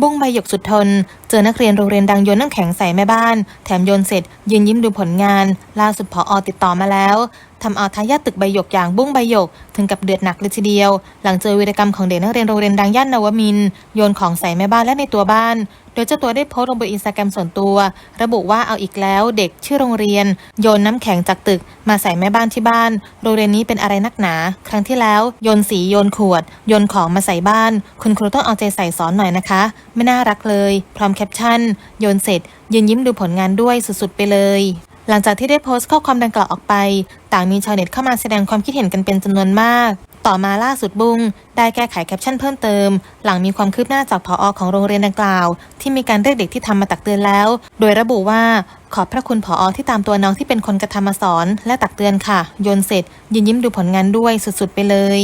บุ้งใบหยกสุดทน เจอนักเรียนโรงเรียนดังโยนน้ำแข็งใส่แม่บ้าน แถมโยนเสร็จยืนยิ้มดูผลงาน ล่าสุดพออติดต่อมาแล้วทำเอาทายาทตึกใบหยกอย่างบุ้งใบหยก ถึงกับเดือดหนักเลยทีเดียว หลังเจอวีรกรรมของเด็กนักเรียนโรงเรียนดังย่านนวมิน โยนของใส่แม่บ้านและในตัวบ้าน โดยเจ้าตัวได้โพสต์ลงบนอินสตาแกรมส่วนตัว ระบุว่าเอาอีกแล้วเด็กชื่อโรงเรียน โยนน้ำแข็งจากตึก มาใส่แม่บ้านที่บ้าน โรงเรียนนี้เป็นอะไรนักหนา ครั้งที่แล้ว โยนสีโยนขวด โยนของมาใส่บ้าน คุณครูต้องเอาใจใส่สอนหน่อยนะคะ ไม่น่ารักเลย พร้อมแคปชั่น โยนเสร็จยืนยิ้มดูผลงานด้วยสุดๆไปเลย หลังจากที่ได้โพสต์ข้อความดังกล่าวออกไป ต่างมีชาวเน็ตเข้ามาแสดงความคิดเห็นกันเป็นจำนวนมาก ต่อมาล่าสุดบุ้งได้แก้ไขแคปชั่นเพิ่มเติม หลังมีความคืบหน้าจากผออของโรงเรียนดังกล่าว ที่มีการเรียกเด็กที่ทำมาตักเตือนแล้ว โดยระบุว่าขอบพระคุณผออที่ตามตัวน้องที่เป็นคนกระทำมาสอน และตักเตือนค่ะ โยนเสร็จยินยิ้มดูผลงานด้วยสุดๆ ไปเลย